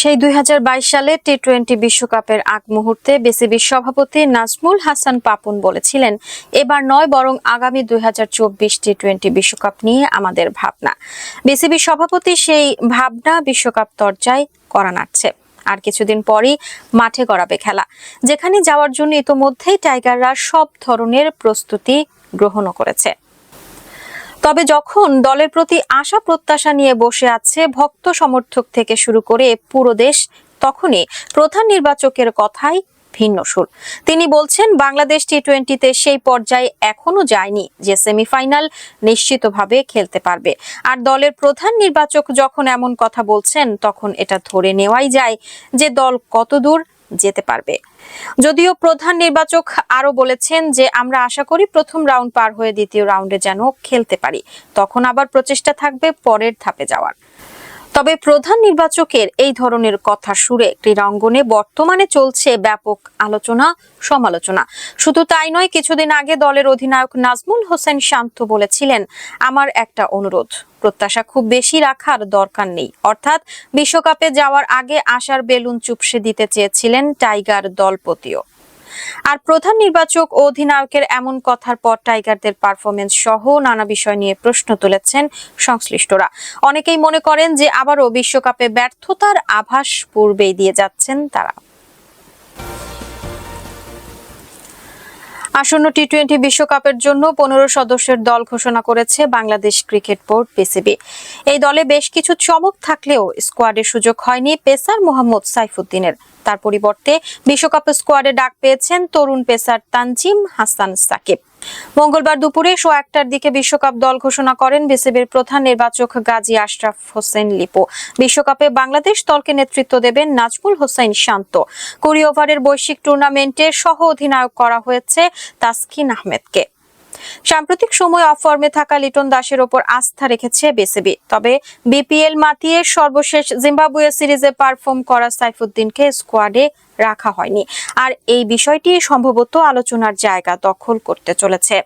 সেই দুই সালে টি টোয়েন্টি বিশ্বকাপের আগ মুহূর্তে বিসিবির সভাপতি নাজমুল হাসান পাপুন বলেছিলেন, এবার নয়, বরং আগামী দুই টি টোয়েন্টি বিশ্বকাপ নিয়ে আমাদের ভাবনা। বিসিবি সভাপতি সেই ভাবনা বিশ্বকাপ দরজায় করা নাড়ছে। আর কিছুদিন পরই মাঠে গড়াবে খেলা, যেখানে যাওয়ার জন্য ইতোমধ্যেই টাইগাররা সব ধরনের প্রস্তুতি গ্রহণও করেছে। তবে যখন দলের প্রতি আশা প্রত্যাশা নিয়ে বসে আছে ভক্ত সমর্থক থেকে শুরু করে পুরো দেশ, তখনই প্রধান নির্বাচকের কথাই ভিন্ন সুর। তিনি বলছেন, বাংলাদেশ টি টোয়েন্টিতে সেই পর্যায়ে এখনও যায়নি যে সেমিফাইনাল নিশ্চিতভাবে খেলতে পারবে। আর দলের প্রধান নির্বাচক যখন এমন কথা বলছেন, তখন এটা ধরে নেওয়াই যায় যে দল কতদূর যেতে পারবে। যদিও প্রধান নির্বাচক আরও বলেছেন যে, আমরা আশা করি প্রথম রাউন্ড পার হয়ে দ্বিতীয় রাউন্ডে যেন খেলতে পারি। তখন আবার প্রচেষ্টা থাকবে পরের ধাপে যাওয়ার। তবে প্রধান নির্বাচকের এই ধরনের কথা সুরে ক্রীড়াঙ্গনে বর্তমানে চলছে ব্যাপক আলোচনা, সমালোচনা। শুধু তাই নয়, কিছুদিন আগে দলের অধিনায়ক নাজমুল হোসেন শান্ত বলেছিলেন, আমার একটা অনুরোধ, প্রত্যাশা খুব বেশি রাখার দরকার নেই। অর্থাৎ বিশ্বকাপে যাওয়ার আগে আশার বেলুন চুপসে দিতে চেয়েছিলেন টাইগার দলপতিও। আর প্রধান নির্বাচক ও অধিনায়কের এমন কথার পর টাইগারদের পারফরমেন্স সহ নানা বিষয় নিয়ে প্রশ্ন তুলেছেন সংশ্লিষ্টরা। অনেকেই মনে করেন যে আবারও বিশ্বকাপে ব্যর্থতার আভাস পূর্বেই দিয়ে যাচ্ছেন তারা। আসন্ন টি টোয়েন্টি বিশ্বকাপের জন্য পনেরো সদস্যের দল ঘোষণা করেছে বাংলাদেশ ক্রিকেট বোর্ড পিসিবি এই দলে বেশ কিছু চমক থাকলেও স্কোয়াডের সুযোগ হয়নি পেসার মোহাম্মদ সাইফুদ্দিনের। তার পরিবর্তে বিশ্বকাপ স্কোয়াডে ডাক পেয়েছেন তরুণ পেসার তানজিম হাসান সাকিব। মঙ্গলবার দুপুরে শো একটার দিকে বিশ্বকাপ দল ঘোষণা করেন বিসিবির প্রধান নির্বাচক গাজী আশরাফ হোসেন লিপু। বিশ্বকাপে বাংলাদেশ দলকে নেতৃত্ব দেবেন নাজমুল হোসেন শান্ত। কুড়ি ওভারের বৈশ্বিক টুর্নামেন্টে সহ অধিনায়ক করা হয়েছে তাসকিন আহমেদকে। সাম্প্রতিক সময় অফ ফর্মে থাকা লিটন দাসের ওপর আস্থা রেখেছে বিসিবি। তবে বিপিএল মাতিয়ে সর্বশেষ জিম্বাবুয়ে সিরিজে পারফর্ম করা সাইফুদ্দিনকে স্কোয়াডে রাখা হয়নি। আর এই বিষয়টি সম্ভবত আলোচনার জায়গা দখল করতে চলেছে।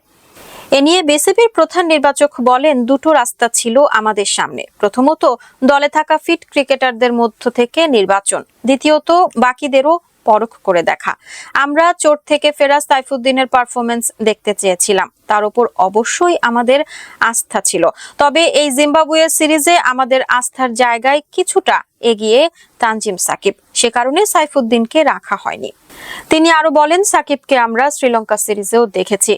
এ নিয়ে বিসিবির প্রধান নির্বাচক বলেন, দুটো রাস্তা ছিল আমাদের সামনে। প্রথমত, দলে থাকা ফিট ক্রিকেটারদের মধ্য থেকে নির্বাচন। দ্বিতীয়ত, বাকিদেরও পরখ করে দেখা। আমরা চোট থেকে ফেরা সাইফুদ্দিনের পারফরমেন্স দেখতে চেয়েছিলাম। তার উপর অবশ্যই আমাদের আস্থা ছিল। তবে এই জিম্বাবুয়ের সিরিজে আমাদের আস্থার জায়গায় কিছুটা এগিয়ে তানজিম সাকিব। সে কারণে সাইফুদ্দিনকে রাখা হয়নি। তিনি আরও বলেন, সাকিবকে আমরা শ্রীলঙ্কা সিরিজেও দেখেছি।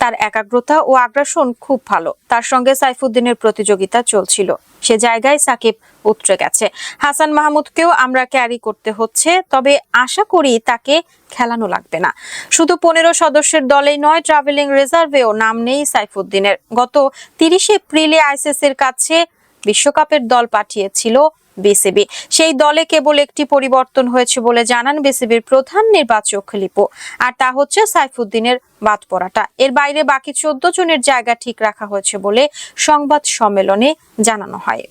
তার একাগ্রতা ও আগ্রাসন খুব ভালো। তার সঙ্গে সাইফুদ্দিনের প্রতিযোগিতা চলছিল। সে জায়গায় সাকিব উতরে গেছে। হাসান মাহমুদকেও আমরা ক্যারি করতে হচ্ছে, তবে আশা করি তাকে খেলানো লাগবে না। শুধু পনেরো সদস্যের দলেই নয় ট্রাভেলিং রিজার্ভেও নাম নেই সাইফুদ্দিনের। গত তিরিশে এপ্রিলে আইসিসির কাছে বিশ্বকাপের দল পাঠিয়েছিল বিসিবি। সেই দলে কেবল একটি পরিবর্তন হয়েছে বলে জানান বিসিবির প্রধান নির্বাচক লিপু। আর তা হচ্ছে সাইফুদ্দিনের বাদ পড়াটা। এর বাইরে বাকি চোদ্দ জনের জায়গা ঠিক রাখা হয়েছে বলে সংবাদ সম্মেলনে জানানো হয়।